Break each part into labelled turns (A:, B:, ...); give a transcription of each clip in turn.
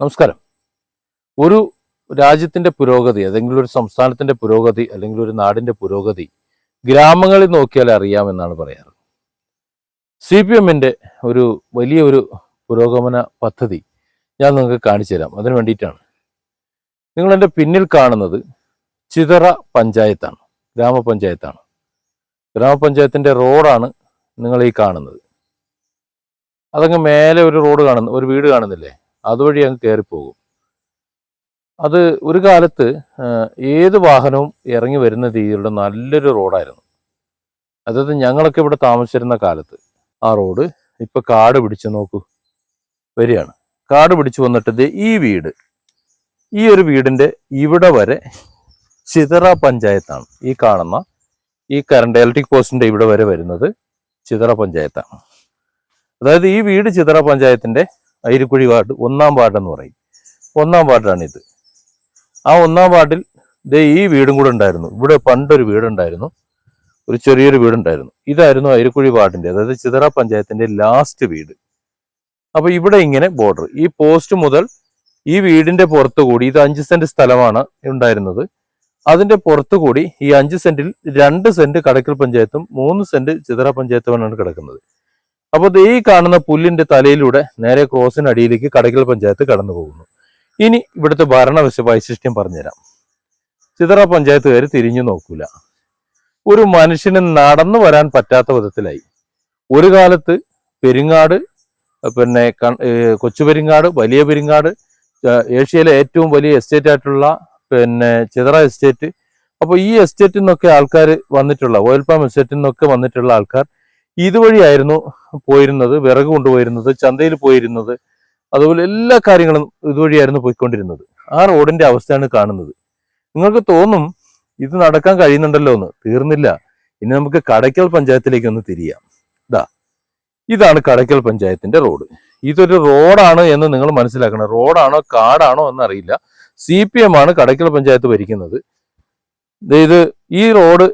A: നമസ്കാരം. ഒരു രാജ്യത്തിന്റെ പുരോഗതി അല്ലെങ്കിൽ ഒരു സംസ്ഥാനത്തിന്റെ പുരോഗതി അല്ലെങ്കിൽ ഒരു നാടിന്റെ പുരോഗതി ഗ്രാമങ്ങളിൽ നോക്കിയാൽ അറിയാമെന്നാണ് പറയാറ്. സി പി എമ്മിന്റെ ഒരു വലിയ ഒരു പുരോഗമന പദ്ധതി ഞാൻ നിങ്ങൾക്ക് കാണിച്ചു തരാം. അതിനു വേണ്ടിയിട്ടാണ്. നിങ്ങൾ എന്റെ പിന്നിൽ കാണുന്നത് ചിതറ പഞ്ചായത്താണ് ഗ്രാമപഞ്ചായത്താണ്. ഗ്രാമപഞ്ചായത്തിന്റെ റോഡാണ് നിങ്ങൾ ഈ കാണുന്നത്. അതങ്ങ് മേലെ ഒരു റോഡ് കാണുന്നു ഒരു വീട് കാണുന്നില്ലേ? അതുവഴി അങ്ങ് കയറിപ്പോകും. അത് ഒരു കാലത്ത് ഏത് വാഹനവും ഇറങ്ങി വരുന്ന രീതിയിലുള്ള നല്ലൊരു റോഡായിരുന്നു. അതായത് ഞങ്ങളൊക്കെ ഇവിടെ താമസിച്ചിരുന്ന കാലത്ത് ആ റോഡ് ഇപ്പം കാട് പിടിച്ച് നോക്കൂ വരികയാണ്. കാട് പിടിച്ചു വന്നിട്ട് ഈ വീട് ഈ ഒരു വീടിന്റെ ഇവിടെ വരെ ചിതറ പഞ്ചായത്താണ്. ഈ കാണുന്ന ഈ കറണ്ട് ഇലക്ട്രിക് പോസ്റ്റിന്റെ ഇവിടെ വരെ വരുന്നത് ചിതറ പഞ്ചായത്താണ്. അതായത് ഈ വീട് ചിതറ പഞ്ചായത്തിന്റെ അയിരിക്കുഴി വാർഡ് ഒന്നാം വാർഡ് എന്ന് പറയും. ഒന്നാം വാർഡാണ് ഇത് ആ ഒന്നാം വാർഡിൽ ദേ ഈ വീടും കൂടെ ഉണ്ടായിരുന്നു. ഇവിടെ പണ്ടൊരു വീടുണ്ടായിരുന്നു. ഒരു ചെറിയൊരു വീടുണ്ടായിരുന്നു. ഇതായിരുന്നു അരിക്കുഴി വാർഡിന്റെ അതായത് ചിതറ പഞ്ചായത്തിന്റെ ലാസ്റ്റ് വീട്. അപ്പോൾ ഇവിടെ ഇങ്ങനെ ബോർഡർ ഈ പോസ്റ്റ് മുതൽ ഈ വീടിന്റെ പുറത്തു കൂടി ഇത് അഞ്ച് സെന്റ് സ്ഥലമാണ് ഉണ്ടായിരുന്നത്. അതിന്റെ പുറത്തു കൂടി ഈ അഞ്ച് സെന്റിൽ രണ്ട് സെന്റ് കടക്കൽ പഞ്ചായത്തും മൂന്ന് സെന്റ് ചിതറ പഞ്ചായത്തുമാണ് കിടക്കുന്നത്. അപ്പൊ ദേ ഈ കാണുന്ന പുല്ലിന്റെ തലയിലൂടെ നേരെ ക്രോസിനടിയിലേക്ക് കടക്കൽ പഞ്ചായത്ത് കടന്നു പോകുന്നു. ഇനി ഇവിടുത്തെ ഭരണ വൈശിഷ്ട്യം പറഞ്ഞുതരാം. ചിതറ പഞ്ചായത്തുകാർ തിരിഞ്ഞു നോക്കൂല. ഒരു മനുഷ്യന് നടന്നു വരാൻ പറ്റാത്ത വിധത്തിലായി. ഒരു കാലത്ത് പെരിങ്ങാട് പിന്നെ കൺ- ഏ, കൊച്ചു പെരിങ്ങാട് വലിയ പെരിങ്ങാട് ഏഷ്യയിലെ ഏറ്റവും വലിയ എസ്റ്റേറ്റ് ആയിട്ടുള്ള പിന്നെ ചിതറ എസ്റ്റേറ്റ് അപ്പോൾ ഈ എസ്റ്റേറ്റിൽ നിന്നൊക്കെ ആൾക്കാർ വന്നിട്ടുള്ള ഓയിൽ പാം എസ്റ്റേറ്റിൽ നിന്നൊക്കെ വന്നിട്ടുള്ള ആൾക്കാർ ഇതുവഴിയായിരുന്നു പോയിരുന്നത് വിറക് കൊണ്ടുപോയിരുന്നത് ചന്തയിൽ പോയിരുന്നത്. അതുപോലെ എല്ലാ കാര്യങ്ങളും ഇതുവഴിയായിരുന്നു പോയിക്കൊണ്ടിരുന്നത്. ആ റോഡിന്റെ അവസ്ഥയാണ് കാണുന്നത്. നിങ്ങൾക്ക് തോന്നും ഇത് നടക്കാൻ കഴിയുന്നുണ്ടല്ലോ എന്ന്. തീർന്നില്ല. ഇനി നമുക്ക് കടയ്ക്കൽ പഞ്ചായത്തിലേക്ക് ഒന്ന് തിരിയാം. ഇതാ ഇതാണ് കടയ്ക്കൽ പഞ്ചായത്തിന്റെ റോഡ്. ഇതൊരു റോഡാണ് എന്ന് നിങ്ങൾ മനസ്സിലാക്കണം. റോഡാണോ കാടാണോ എന്നറിയില്ല. സി പി എം ആണ് കടയ്ക്കൽ പഞ്ചായത്ത് ഭരിക്കുന്നത്. ഇത് ഈ റോഡ്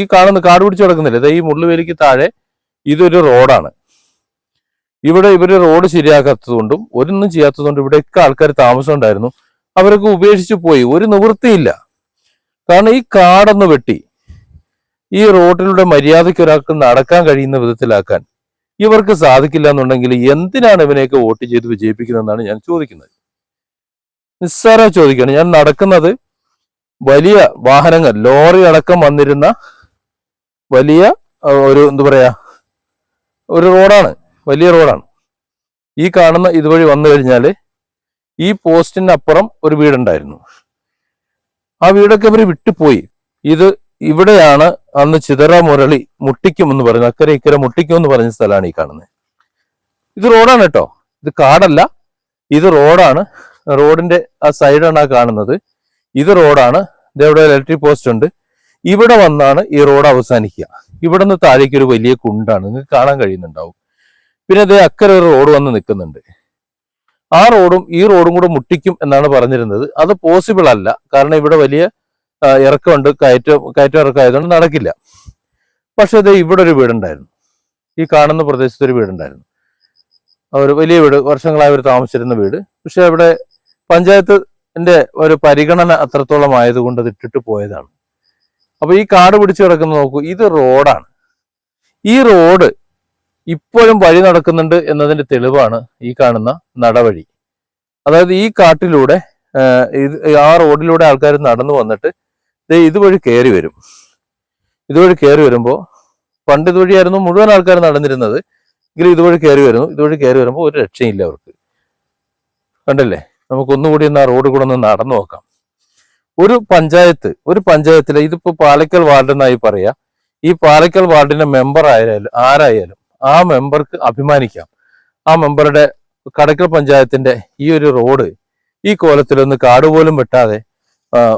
A: ഈ കാണുന്ന കാട് പിടിച്ച് കിടക്കുന്നില്ല? ഈ മുള്ളുവേലിക്ക് താഴെ ഇതൊരു റോഡാണ്. ഇവിടെ ഇവർ റോഡ് ശരിയാക്കാത്തതുകൊണ്ടും ഒരൊന്നും ചെയ്യാത്തതുകൊണ്ടും ഇവിടെയൊക്കെ ആൾക്കാർ താമസം ഉണ്ടായിരുന്നു അവരൊക്കെ ഉപേക്ഷിച്ചു പോയി. ഒരു നിവൃത്തിയില്ല. കാരണം ഈ കാടൊന്ന് വെട്ടി ഈ റോഡിലൂടെ മര്യാദയ്ക്ക് ഒരാൾക്ക് നടക്കാൻ കഴിയുന്ന വിധത്തിലാക്കാൻ ഇവർക്ക് സാധിക്കില്ല എന്നുണ്ടെങ്കിൽ എന്തിനാണ് ഇവനെയൊക്കെ വോട്ട് ചെയ്ത് വിജയിപ്പിക്കുന്നതെന്നാണ് ഞാൻ ചോദിക്കുന്നത്. നിസ്സാര ചോദിക്കുകയാണ് ഞാൻ നടക്കുന്നത് വലിയ വാഹനങ്ങൾ ലോറി അടക്കം വന്നിരുന്ന വലിയ ഒരു എന്താ പറയാ ഒരു റോഡാണ് വലിയ റോഡാണ്. ഈ കാണുന്ന ഇതുവഴി വന്നു കഴിഞ്ഞാൽ ഈ പോസ്റ്റിന് അപ്പുറം ഒരു വീടുണ്ടായിരുന്നു. ആ വീടൊക്കെ ഇവർ വിട്ടുപോയി. ഇത് ഇവിടെയാണ് അന്ന് ചിതറ മുരളി മുട്ടിക്കും എന്ന് പറയുന്നത് അക്കരെ ഇക്കരെ മുട്ടിക്കും എന്ന് പറഞ്ഞ സ്ഥലമാണ് ഈ കാണുന്നത്. ഇത് റോഡാണ് കേട്ടോ. ഇത് കാടല്ല. ഇത് റോഡാണ്. റോഡിന്റെ ആ സൈഡാണ് ആ കാണുന്നത്. ഇത് റോഡാണ്. ഇതെവിടെ ഇലക്ട്രിക് പോസ്റ്റ് ഉണ്ട്. ഇവിടെ വന്നാണ് ഈ റോഡ് അവസാനിക്കുക. ഇവിടെ നിന്ന് താഴേക്ക് ഒരു വലിയ കുണ്ടാണ്. നിങ്ങൾക്ക് കാണാൻ കഴിയുന്നുണ്ടാവും. പിന്നെ അതേ അക്കരെ ഒരു റോഡ് വന്ന് നിൽക്കുന്നുണ്ട്. ആ റോഡും ഈ റോഡും കൂടെ മുട്ടിക്കും എന്നാണ് പറഞ്ഞിരുന്നത്. അത് പോസിബിൾ അല്ല. കാരണം ഇവിടെ വലിയ ഇറക്കമുണ്ട്. കയറ്റം കയറ്റം ഇറക്കം ആയതുകൊണ്ട് നടക്കില്ല. പക്ഷെ അത് ഇവിടെ ഒരു വീടുണ്ടായിരുന്നു. ഈ കാണുന്ന പ്രദേശത്ത് ഒരു വീടുണ്ടായിരുന്നു. ഒരു വലിയ വീട് വർഷങ്ങളായി അവർ താമസിച്ചിരുന്ന വീട്. പക്ഷെ അവിടെ പഞ്ചായത്തിന്റെ ഒരു പരിഗണന അത്രത്തോളം ആയതുകൊണ്ട് അത് ഇട്ടിട്ട് പോയതാണ്. അപ്പൊ ഈ കാട് പിടിച്ചു കിടക്കുന്ന നോക്കൂ ഇത് റോഡാണ്. ഈ റോഡ് ഇപ്പോഴും വഴി നടക്കുന്നുണ്ട് എന്നതിന്റെ തെളിവാണ് ഈ കാണുന്ന നടവഴി. അതായത് ഈ കാട്ടിലൂടെ ഇത് ആ റോഡിലൂടെ ആൾക്കാർ നടന്നു വന്നിട്ട് ദേ ഇതുവഴി കയറി വരും. ഇതുവഴി കയറി വരുമ്പോൾ പണ്ട് ഇതുവഴിയായിരുന്നു മുഴുവൻ ആൾക്കാർ നടന്നിരുന്നത്. എങ്കിലും ഇതുവഴി കയറി വരുന്നു. ഇതുവഴി കയറി വരുമ്പോൾ ഒരു രക്ഷയില്ല അവർക്ക്. കണ്ടല്ലേ? നമുക്ക് ഒന്നുകൂടി ഒന്ന് ആ റോഡ് കൂടെ ഒന്ന് നടന്നു നോക്കാം. ഒരു പഞ്ചായത്ത് ഒരു പഞ്ചായത്തിലെ ഇതിപ്പോ പാലക്കൽ വാർഡ് എന്നായി പറയാ ഈ പാലക്കൽ വാർഡിന്റെ മെമ്പർ ആയാലും ആരായാലും ആ മെമ്പർക്ക് അഭിമാനിക്കാം. ആ മെമ്പറുടെ കടക്കൽ പഞ്ചായത്തിന്റെ ഈ ഒരു റോഡ് ഈ കോലത്തിലൊന്ന് കാട് പോലും വെട്ടാതെ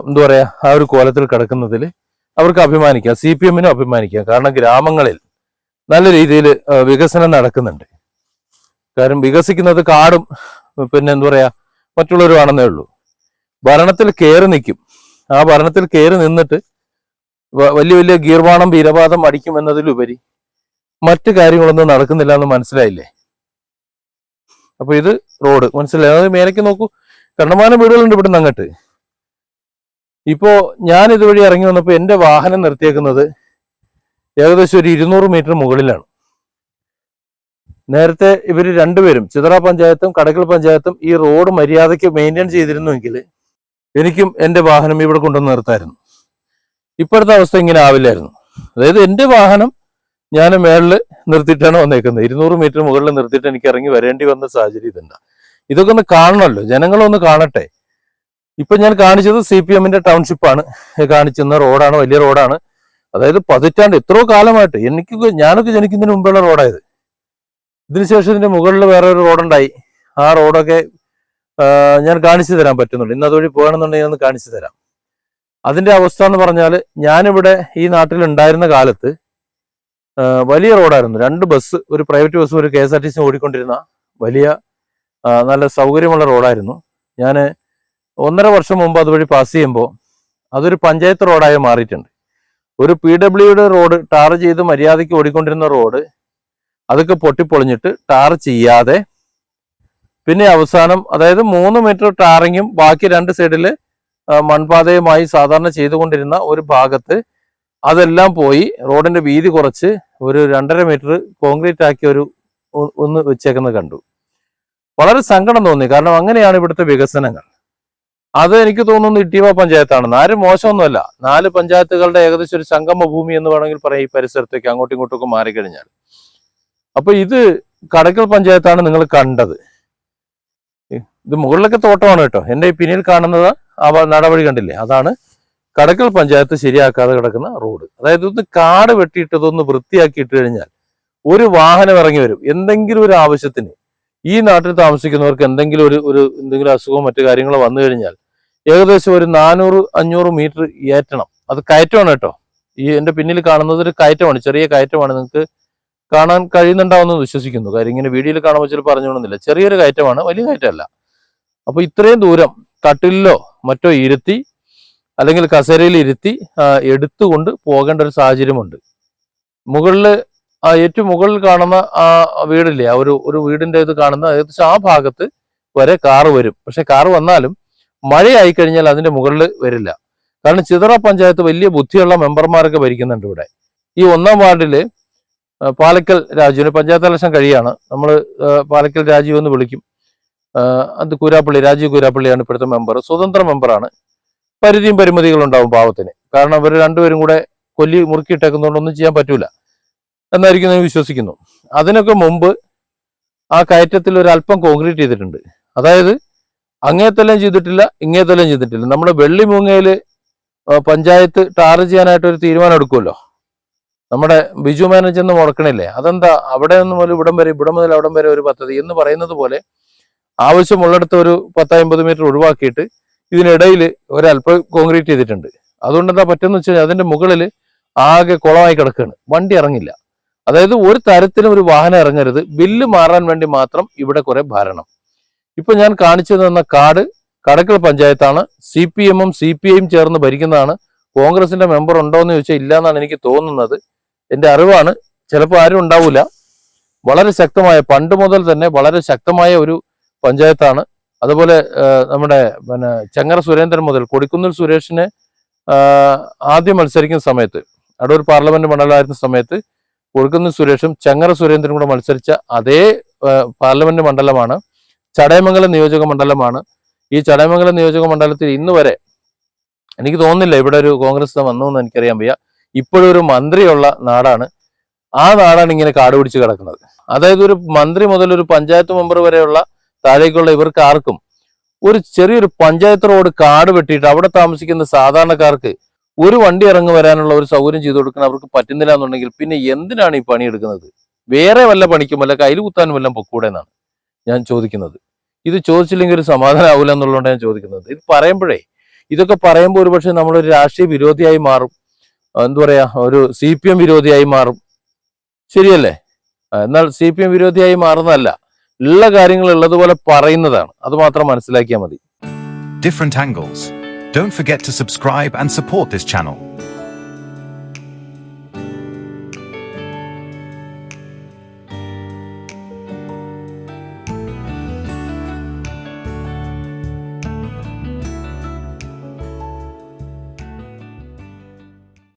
A: എന്താ പറയാ ആ ഒരു കോലത്തിൽ കിടക്കുന്നതിൽ അവർക്ക് അഭിമാനിക്കാം സി പി എമ്മിനും അഭിമാനിക്കാം. കാരണം ഗ്രാമങ്ങളിൽ നല്ല രീതിയിൽ വികസനം നടക്കുന്നുണ്ട്. കാരണം വികസിക്കുന്നത് കാടും പിന്നെ എന്താ പറയാ മറ്റുള്ളവരുമാണെന്നേ ഉള്ളൂ. ഭരണത്തിൽ കയറി നിൽക്കും. ആ ഭരണത്തിൽ കയറി നിന്നിട്ട് വലിയ വലിയ ഗീർവാണം വീരവാദം അടിക്കും എന്നതിലുപരി മറ്റു കാര്യങ്ങളൊന്നും നടക്കുന്നില്ല എന്ന് മനസ്സിലായില്ലേ? അപ്പൊ ഇത് റോഡ്. മനസ്സിലായി? അതായത് മേലേക്ക് നോക്കൂ. കണ്ടമാനം വീടുകളുണ്ട് ഇവിടുന്ന് അങ്ങോട്ട്. ഇപ്പോ ഞാൻ ഇതുവഴി ഇറങ്ങി വന്നപ്പോൾ എന്റെ വാഹനം നിർത്തിയേക്കുന്നത് ഏകദേശം ഒരു ഇരുന്നൂറ് മീറ്റർ മുകളിലാണ്. നേരത്തെ ഇവർ രണ്ടുപേരും ചിതറ പഞ്ചായത്തും കടക്കൽ പഞ്ചായത്തും ഈ റോഡ് മര്യാദയ്ക്ക് മെയിന്റെയിൻ ചെയ്തിരുന്നുവെങ്കിൽ എനിക്കും എന്റെ വാഹനം ഇവിടെ കൊണ്ടുവന്ന് നിർത്തായിരുന്നു. ഇപ്പോഴത്തെ അവസ്ഥ ഇങ്ങനെ ആവില്ലായിരുന്നു. അതായത് എന്റെ വാഹനം ഞാൻ മേളിൽ നിർത്തിയിട്ടാണ് വന്നേക്കുന്നത്. ഇരുന്നൂറ് മീറ്റർ മുകളിൽ നിർത്തിയിട്ട് എനിക്ക് ഇറങ്ങി വരേണ്ടി വന്ന സാഹചര്യം ഇതല്ല ഇതൊക്കെ ഒന്ന് കാണണമല്ലോ. ജനങ്ങളൊന്ന് കാണട്ടെ. ഇപ്പൊ ഞാൻ കാണിച്ചത് സി പി എമ്മിന്റെ ടൗൺഷിപ്പാണ്. കാണിച്ചിരുന്ന റോഡാണ് വലിയ റോഡാണ്. അതായത് പതിറ്റാണ്ട് എത്രയോ കാലമായിട്ട് എനിക്ക് ഞാനൊക്കെ ജനിക്കുന്നതിന് മുമ്പുള്ള റോഡായത്. ഇതിനുശേഷം ഇതിന്റെ മുകളിൽ വേറെ ഒരു റോഡുണ്ടായി. ആ റോഡൊക്കെ ഞാൻ കാണിച്ചു തരാൻ പറ്റുന്നുണ്ട് ഇന്ന് അതുവഴി പോകണമെന്നുണ്ടെങ്കിൽ ഒന്ന് കാണിച്ചു തരാം. അതിന്റെ അവസ്ഥ എന്ന് പറഞ്ഞാൽ ഞാനിവിടെ ഈ നാട്ടിൽ ഉണ്ടായിരുന്ന കാലത്ത് വലിയ റോഡായിരുന്നു. രണ്ട് ബസ് ഒരു പ്രൈവറ്റ് ബസ്സും ഒരു K S R T C ഓടിക്കൊണ്ടിരുന്ന വലിയ നല്ല സൗകര്യമുള്ള റോഡായിരുന്നു. ഞാൻ ഒന്നര വർഷം മുമ്പ് അതുവഴി പാസ് ചെയ്യുമ്പോൾ അതൊരു പഞ്ചായത്ത് റോഡായി മാറിയിട്ടുണ്ട്. ഒരു പി ഡബ്ല്യുയുടെ റോഡ് ടാർ ചെയ്ത് മര്യാദയ്ക്ക് ഓടിക്കൊണ്ടിരുന്ന റോഡ് അതൊക്കെ പൊട്ടിപ്പൊളിഞ്ഞിട്ട് ടാർ ചെയ്യാതെ പിന്നെ അവസാനം അതായത് മൂന്ന് മീറ്റർ ടാറിങ്ങും ബാക്കി രണ്ട് സൈഡിൽ ആ, മൺപാതയുമായി സാധാരണ ചെയ്തുകൊണ്ടിരുന്ന ഒരു ഭാഗത്ത് അതെല്ലാം പോയി റോഡിന്റെ വീതി കുറച്ച് ഒരു രണ്ടര മീറ്റർ കോൺക്രീറ്റ് ആക്കി ഒരു ഒന്ന് വെച്ചേക്കുന്നത് കണ്ടു. വളരെ സങ്കടം തോന്നി കാരണം അങ്ങനെയാണ് ഇവിടുത്തെ വികസനങ്ങൾ. അത് എനിക്ക് തോന്നുന്നു ഇട്ടീവ പഞ്ചായത്താണെന്ന്. ആരും മോശമൊന്നുമല്ല. നാല് പഞ്ചായത്തുകളുടെ ഏകദേശം ഒരു സംഗമ ഭൂമി എന്ന് വേണമെങ്കിൽ പറയാം ഈ പരിസരത്തേക്ക് അങ്ങോട്ടും ഇങ്ങോട്ടും ഒക്കെ മാറിക്കഴിഞ്ഞാൽ. അപ്പൊ ഇത് കടക്കൽ പഞ്ചായത്താണ് നിങ്ങൾ കണ്ടത്. ഇത് മുകളിലൊക്കെ തോട്ടമാണ് കേട്ടോ. എന്റെ പിന്നിൽ കാണുന്നത് ആ നടവഴി കണ്ടില്ലേ? അതാണ് കടക്കൽ പഞ്ചായത്ത് ശരിയാക്കാതെ കിടക്കുന്ന റോഡ്. അതായത് ഒന്ന് കാട് വെട്ടിയിട്ട് ഇതൊന്ന് വൃത്തിയാക്കി ഇട്ട് കഴിഞ്ഞാൽ ഒരു വാഹനം ഇറങ്ങി വരും. എന്തെങ്കിലും ഒരു ആവശ്യത്തിന് ഈ നാട്ടിൽ താമസിക്കുന്നവർക്ക് എന്തെങ്കിലും ഒരു ഒരു എന്തെങ്കിലും അസുഖമോ മറ്റു കാര്യങ്ങളോ വന്നു കഴിഞ്ഞാൽ ഏകദേശം ഒരു നാനൂറ് അഞ്ഞൂറ് മീറ്റർ ഏറ്റണം. അത് കയറ്റമാണ് കേട്ടോ. ഈ എന്റെ പിന്നിൽ കാണുന്നത് ഒരു കയറ്റമാണ്. ചെറിയ കയറ്റമാണ്. നിങ്ങൾക്ക് കാണാൻ കഴിയുന്നുണ്ടാവുമെന്ന് വിശ്വസിക്കുന്നു. കാര്യം ഇങ്ങനെ വീഡിയോയിൽ കാണുമ്പോൾ ചിലപ്പോൾ പറഞ്ഞോണമെന്നില്ല ചെറിയൊരു കയറ്റമാണ് വലിയ കയറ്റമല്ല. അപ്പോൾ ഇത്രയും ദൂരം കട്ടിലിലോ മറ്റോ ഇരുത്തി അല്ലെങ്കിൽ കസേരയിൽ ഇരുത്തി എടുത്തുകൊണ്ട് പോകേണ്ട ഒരു സാഹചര്യമുണ്ട്. മുകളിൽ ആ ഏറ്റവും മുകളിൽ കാണുന്ന ആ വീടില്ലേ ആ ഒരു ഒരു വീടിന്റെ ഇത് കാണുന്ന ഏകദേശം ആ ഭാഗത്ത് വരെ കാറ് വരും. പക്ഷെ കാറ് വന്നാലും മഴയായി കഴിഞ്ഞാൽ അതിന്റെ മുകളിൽ വരില്ല. കാരണം ചിതറ പഞ്ചായത്ത് വലിയ ബുദ്ധിയുള്ള മെമ്പർമാരൊക്കെ ഭരിക്കുന്നുണ്ട് ഇവിടെ. ഈ ഒന്നാം വാർഡിൽ പാലക്കൽ രാജുവിന് പഞ്ചായത്ത് ഇലക്ഷൻ കഴിയാണ്. നമ്മൾ പാലക്കൽ രാജീവ് എന്ന് വിളിക്കും. അത് കൂരാപ്പള്ളി രാജീവ് കൂരാപ്പള്ളിയാണ് ഇപ്പോഴത്തെ മെമ്പർ സ്വതന്ത്ര മെമ്പറാണ് പരിധിയും പരിമിതികളും ഉണ്ടാവും പാവത്തിന്. കാരണം ഇവർ രണ്ടുപേരും കൂടെ കൊല്ലി മുറുക്കിയിട്ടേക്കുന്നതുകൊണ്ടൊന്നും ചെയ്യാൻ പറ്റൂല എന്നായിരിക്കും ഞാൻ വിശ്വസിക്കുന്നു. അതിനൊക്കെ മുമ്പ് ആ കയറ്റത്തിൽ ഒരു അല്പം കോൺക്രീറ്റ് ചെയ്തിട്ടുണ്ട്. അതായത് അങ്ങേത്തെല്ലാം ചെയ്തിട്ടില്ല ഇങ്ങേത്തെല്ലാം ചെയ്തിട്ടില്ല. നമ്മുടെ വെള്ളിമൂങ്ങയിൽ പഞ്ചായത്ത് ടാർ ചെയ്യാനായിട്ട് ഒരു തീരുമാനം എടുക്കുമല്ലോ. നമ്മുടെ ബിജു മാനേജ് ഒന്നും മുടക്കണില്ലേ അതെന്താ? അവിടെ നിന്ന് മുതൽ ഇവിടം വരെ ഇവിടം മുതൽ അവിടം വരെ ഒരു പദ്ധതി എന്ന് പറയുന്നത് പോലെ ആവശ്യമുള്ളിടത്ത് ഒരു പത്തമ്പത് മീറ്റർ ഒഴിവാക്കിയിട്ട് ഇതിനിടയിൽ ഒരല്പം കോൺക്രീറ്റ് ചെയ്തിട്ടുണ്ട്. അതുകൊണ്ട് എന്താ പറ്റുന്ന വെച്ച് കഴിഞ്ഞാൽ അതിന്റെ മുകളിൽ ആകെ കുളമായി കിടക്കുകയാണ് വണ്ടി ഇറങ്ങില്ല. അതായത് ഒരു തരത്തിലും ഒരു വാഹനം ഇറങ്ങരുത്. ബില്ല് മാറാൻ വേണ്ടി മാത്രം ഇവിടെ കുറെ ഭരണം. ഇപ്പൊ ഞാൻ കാണിച്ചു തന്ന കാട് കടക്കൽ പഞ്ചായത്താണ്. സി പി എമ്മും സി പി ഐയും ചേർന്ന് ഭരിക്കുന്നതാണ്. കോൺഗ്രസിന്റെ മെമ്പർ ഉണ്ടോ എന്ന് ചോദിച്ചാൽ ഇല്ല എന്നാണ് എനിക്ക് തോന്നുന്നത്. എന്റെ അറിവാണ്. ചിലപ്പോൾ ആരും ഉണ്ടാവില്ല വളരെ ശക്തമായ പണ്ട് മുതൽ തന്നെ വളരെ ശക്തമായ ഒരു പഞ്ചായത്താണ്. അതുപോലെ നമ്മുടെ പിന്നെ ചങ്ങര സുരേന്ദ്രൻ മുതൽ കൊടിക്കുന്നിൽ സുരേഷിനെ ആദ്യം മത്സരിക്കുന്ന സമയത്ത് അടൂർ പാർലമെന്റ് മണ്ഡലമായിരുന്ന സമയത്ത് കൊടിക്കുന്നിൽ സുരേഷും ചങ്ങര സുരേന്ദ്രനും കൂടെ മത്സരിച്ച അതേ പാർലമെന്റ് മണ്ഡലമാണ്. ചടയമംഗലം നിയോജക മണ്ഡലമാണ്. ഈ ചടയമംഗലം നിയോജക മണ്ഡലത്തിൽ ഇന്ന് വരെ എനിക്ക് തോന്നുന്നില്ല ഇവിടെ ഒരു കോൺഗ്രസ് വന്നു എന്ന് എനിക്കറിയാൻ വയ്യ. ഇപ്പോഴും ഒരു മന്ത്രിയുള്ള നാടാണ്. ആ നാടാണ് ഇങ്ങനെ കാട് പിടിച്ച് കിടക്കുന്നത്. അതായത് ഒരു മന്ത്രി മുതൽ ഒരു പഞ്ചായത്ത് മെമ്പർ വരെയുള്ള താഴേക്കുള്ള ഇവർക്ക് ആർക്കും ഒരു ചെറിയൊരു പഞ്ചായത്ത് റോഡ് കാട് വെട്ടിയിട്ട് അവിടെ താമസിക്കുന്ന സാധാരണക്കാർക്ക് ഒരു വണ്ടി ഇറങ്ങി വരാനുള്ള ഒരു സൗകര്യം ചെയ്തു കൊടുക്കാൻ അവർക്ക് പറ്റുന്നില്ല എന്നുണ്ടെങ്കിൽ പിന്നെ എന്തിനാണ് ഈ പണി എടുക്കുന്നത്? വേറെ വല്ല പണിക്കും വല്ല കയ്യിൽ കുത്താനും വല്ല പൊക്കൂടെ എന്നാണ് ഞാൻ ചോദിക്കുന്നത്. ഇത് ചോദിച്ചില്ലെങ്കിൽ ഒരു സമാധാനം ആവില്ല എന്നുള്ളതുകൊണ്ട് ഞാൻ ചോദിക്കുന്നത്. ഇത് പറയുമ്പോഴേ ഇതൊക്കെ പറയുമ്പോൾ ഒരുപക്ഷെ നമ്മളൊരു രാഷ്ട്രീയ വിരോധിയായി മാറും. എന്തു പറയാ ഒരു സി പി എം വിരോധിയായി മാറും ശരിയല്ലേ എന്നാൽ സി പി എം വിരോധിയായി മാറുന്നതല്ല ഉള്ള കാര്യങ്ങൾ ഉള്ളതുപോലെ പറയുന്നതാണ് അത് മാത്രം മനസ്സിലാക്കിയാൽ മതി
B: different angles. Don't forget to subscribe and support this channel.